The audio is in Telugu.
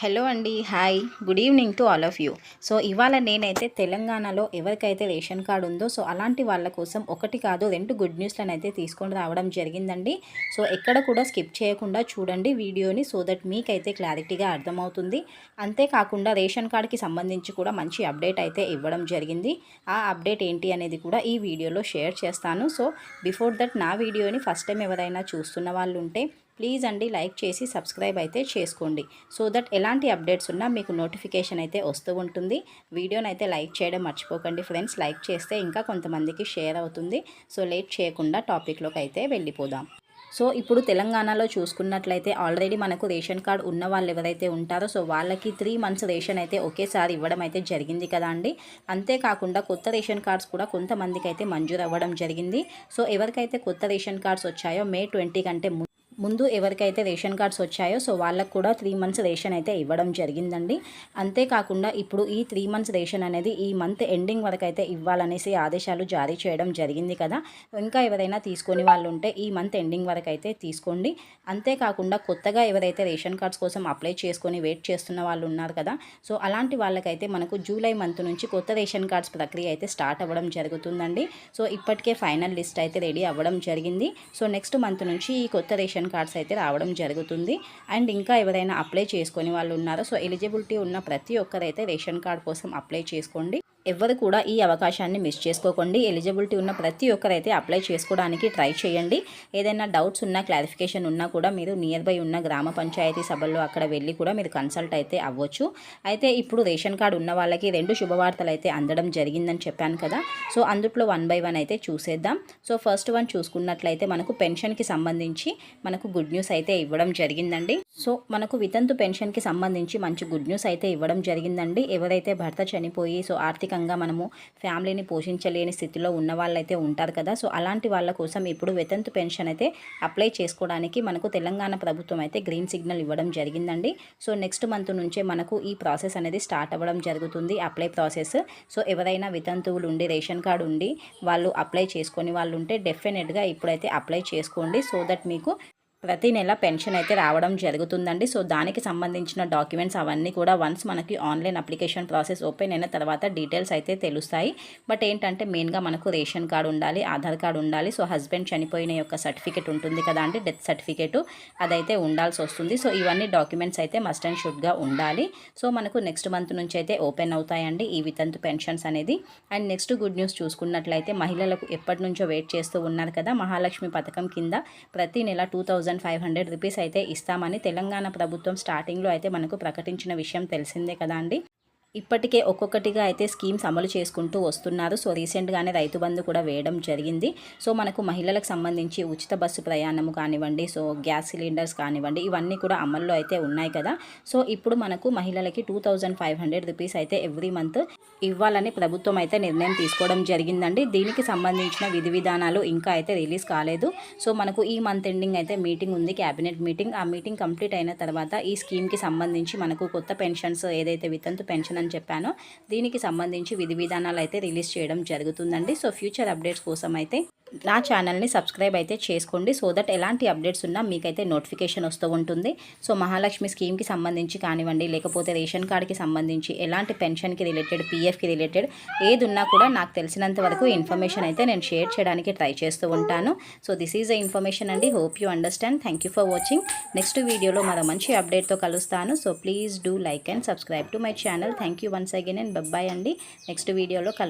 హలో అండి hi. Good evening to all of you. So ఇవాళ నేనైతే తెలంగాణలో ఎవరికైతే రేషన్ కార్డు ఉందో సో అలాంటి వాళ్ళ కోసం ఒకటి కాదు రెండు గుడ్ న్యూస్లను అయితే తీసుకొని రావడం జరిగిందండి. సో ఎక్కడ కూడా స్కిప్ చేయకుండా చూడండి వీడియోని సో దట్ మీకైతే క్లారిటీగా అర్థమవుతుంది. అంతేకాకుండా రేషన్ కార్డుకి సంబంధించి కూడా మంచి అప్డేట్ అయితే ఇవ్వడం జరిగింది. ఆ అప్డేట్ ఏంటి అనేది కూడా ఈ వీడియోలో షేర్ చేస్తాను. సో బిఫోర్ దట్ నా వీడియోని ఫస్ట్ టైం ఎవరైనా చూస్తున్న వాళ్ళు ఉంటే ప్లీజ్ అండి లైక్ చేసి సబ్స్క్రైబ్ అయితే చేసుకోండి. సో దట్ ఎలాంటి అప్డేట్స్ ఉన్నా మీకు నోటిఫికేషన్ అయితే వస్తూ ఉంటుంది. వీడియోని అయితే లైక్ చేయడం మర్చిపోకండి ఫ్రెండ్స్. లైక్ చేస్తే ఇంకా కొంతమందికి షేర్ అవుతుంది. సో లేట్ చేయకుండా టాపిక్లోకి అయితే వెళ్ళిపోదాం. సో ఇప్పుడు తెలంగాణలో చూసుకున్నట్లయితే ఆల్రెడీ మనకు రేషన్ కార్డ్ ఉన్న వాళ్ళు ఎవరైతే ఉంటారో సో వాళ్ళకి త్రీ మంత్స్ రేషన్ అయితే ఒకేసారి ఇవ్వడం అయితే జరిగింది కదా అండి. అంతేకాకుండా కొత్త రేషన్ కార్డ్స్ కూడా కొంతమందికి అయితే మంజూరు అవ్వడం జరిగింది. సో ఎవరికైతే కొత్త రేషన్ కార్డ్స్ వచ్చాయో మే ట్వంటీ కంటే ము- ముందు ఎవరికైతే రేషన్ కార్డ్స్ వచ్చాయో సో వాళ్ళకు కూడా త్రీ మంత్స్ రేషన్ అయితే ఇవ్వడం జరిగిందండి. అంతేకాకుండా ఇప్పుడు ఈ త్రీ మంత్స్ రేషన్ అనేది ఈ మంత్ ఎండింగ్ వరకు అయితే ఇవ్వాలనేసి ఆదేశాలు జారీ చేయడం జరిగింది కదా. ఇంకా ఎవరైనా తీసుకొని వాళ్ళు ఉంటే ఈ మంత్ ఎండింగ్ వరకు అయితే తీసుకోండి. అంతేకాకుండా కొత్తగా ఎవరైతే రేషన్ కార్డ్స్ కోసం అప్లై చేసుకొని వెయిట్ చేస్తున్న వాళ్ళు ఉన్నారు కదా సో అలాంటి వాళ్ళకైతే మనకు జూలై మంత్ నుంచి కొత్త రేషన్ కార్డ్స్ ప్రక్రియ అయితే స్టార్ట్ అవ్వడం జరుగుతుందండి. సో ఇప్పటికే ఫైనల్ లిస్ట్ అయితే రెడీ అవ్వడం జరిగింది. సో నెక్స్ట్ మంత్ నుంచి ఈ కొత్త రేషన్ కార్డ్స్ అయితే రావడం జరుగుతుంది. అండ్ ఇంకా ఎవరైనా అప్లై చేసుకొని వాళ్ళు ఉన్నారో సో ఎలిజిబిలిటీ ఉన్న ప్రతి ఒక్కరైతే రేషన్ కార్డ్ కోసం అప్లై చేసుకోండి. ఎవరు కూడా ఈ అవకాశాన్ని మిస్ చేసుకోకండి. ఎలిజిబిలిటీ ఉన్న ప్రతి ఒక్కరైతే అప్లై చేసుకోవడానికి ట్రై చేయండి. ఏదైనా డౌట్స్ ఉన్నా క్లారిఫికేషన్ ఉన్నా కూడా మీరు నియర్ బై ఉన్న గ్రామ పంచాయతీ సభల్లో అక్కడ వెళ్ళి కూడా మీరు కన్సల్ట్ అయితే అవ్వచ్చు. అయితే ఇప్పుడు రేషన్ కార్డు ఉన్న వాళ్ళకి రెండు శుభవార్తలు అయితే అందడం జరిగిందని చెప్పాను కదా. సో అందుట్లో వన్ బై వన్ అయితే చూసేద్దాం. సో ఫస్ట్ వన్ చూసుకున్నట్లయితే మనకు పెన్షన్కి సంబంధించి మనకు గుడ్ న్యూస్ అయితే ఇవ్వడం జరిగిందండి. సో మనకు వితంతు పెన్షన్కి సంబంధించి మంచి గుడ్ న్యూస్ అయితే ఇవ్వడం జరిగిందండి. ఎవరైతే భర్త చనిపోయి సో ఆర్థిక ఆర్థికంగా మనము ఫ్యామిలీని పోషించలేని స్థితిలో ఉన్న వాళ్ళైతే ఉంటారు కదా. సో అలాంటి వాళ్ళ కోసం ఇప్పుడు వితంతు పెన్షన్ అయితే అప్లై చేసుకోవడానికి మనకు తెలంగాణ ప్రభుత్వం అయితే గ్రీన్ సిగ్నల్ ఇవ్వడం జరిగిందండి. సో నెక్స్ట్ మంత్ నుంచే మనకు ఈ ప్రాసెస్ అనేది స్టార్ట్ అవ్వడం జరుగుతుంది అప్లై ప్రాసెస్. సో ఎవరైనా వితంతువులు ఉండి రేషన్ కార్డు ఉండి వాళ్ళు అప్లై చేసుకొని వాళ్ళు ఉంటే డెఫినెట్గా ఇప్పుడైతే అప్లై చేసుకోండి. సో దట్ మీకు ప్రతి నెల పెన్షన్ అయితే రావడం జరుగుతుందండి. సో దానికి సంబంధించిన డాక్యుమెంట్స్ అవన్నీ కూడా వన్స్ మనకి ఆన్లైన్ అప్లికేషన్ ప్రాసెస్ ఓపెన్ అయిన తర్వాత డీటెయిల్స్ అయితే తెలుస్తాయి. బట్ ఏంటంటే మెయిన్గా మనకు రేషన్ కార్డు ఉండాలి ఆధార్ కార్డు ఉండాలి. సో హస్బెండ్ చనిపోయిన యొక్క సర్టిఫికేట్ ఉంటుంది కదా అండి డెత్ సర్టిఫికేట్. అదైతే ఉండాల్సి వస్తుంది. సో ఇవన్నీ డాక్యుమెంట్స్ అయితే మస్ట్ అండ్ షుడ్గా ఉండాలి. సో మనకు నెక్స్ట్ మంత్ నుంచి అయితే ఓపెన్ అవుతాయండి ఈ వితంతు పెన్షన్స్ అనేది. అండ్ నెక్స్ట్ గుడ్ న్యూస్ చూసుకున్నట్లయితే మహిళలకు ఎప్పటి నుంచో వెయిట్ చేస్తూ ఉన్నారు కదా మహాలక్ష్మి పథకం కింద ప్రతి నెల two thousand five hundred rupees అయితే ఇస్తామని తెలంగాణ ప్రభుత్వం స్టార్టింగ్లో అయితే మనకు ప్రకటించిన విషయం తెలిసిందే కదా అండి. ఇప్పటికే ఒక్కొక్కటిగా అయితే స్కీమ్స్ అమలు చేసుకుంటూ వస్తున్నారు. సో రీసెంట్గానే రైతు బంధు కూడా వేయడం జరిగింది. సో మనకు మహిళలకు సంబంధించి ఉచిత బస్సు ప్రయాణము కానివ్వండి సో గ్యాస్ సిలిండర్స్ కానివ్వండి ఇవన్నీ కూడా అమల్లో అయితే ఉన్నాయి కదా. సో ఇప్పుడు మనకు మహిళలకి two thousand five hundred rupees అయితే ఎవ్రీ మంత్ ఇవ్వాలని ప్రభుత్వం అయితే నిర్ణయం తీసుకోవడం జరిగిందండి. దీనికి సంబంధించిన విధి విధానాలు ఇంకా అయితే రిలీజ్ కాలేదు. సో మనకు ఈ మంత్ ఎండింగ్ అయితే మీటింగ్ ఉంది క్యాబినెట్ మీటింగ్. ఆ మీటింగ్ కంప్లీట్ అయిన తర్వాత ఈ స్కీమ్కి సంబంధించి మనకు కొత్త పెన్షన్స్ ఏదైతే వితంతు పెన్షన్ అని చెప్పాను. దీనికి సంబంధించి విధి విధానాలు అయితే రిలీజ్ చేయడం జరుగుతుందండి. సో ఫ్యూచర్ అప్డేట్స్ కోసం అయితే నా ఛానల్ని సబ్స్క్రైబ్ అయితే చేసుకోండి. సో దట్ ఎలాంటి అప్డేట్స్ ఉన్నా మీకైతే నోటిఫికేషన్ వస్తూ ఉంటుంది. సో మహాలక్ష్మి స్కీమ్కి సంబంధించి కానివ్వండి లేకపోతే రేషన్ కార్డ్కి సంబంధించి ఎలాంటి పెన్షన్కి రిలేటెడ్ పీఎఫ్కి రిలేటెడ్ ఏది ఉన్నా కూడా నాకు తెలిసినంత వరకు ఇన్ఫర్మేషన్ అయితే నేను షేర్ చేయడానికి ట్రై చేస్తూ ఉంటాను. So this is a information అండి. Hope you understand. Thank you for watching. Next వీడియోలో మరో మంచి అప్డేట్తో కలుస్తాను. So please do like and subscribe to my channel. Thank you once again and bye bye అండి. నెక్స్ట్ వీడియోలో కలు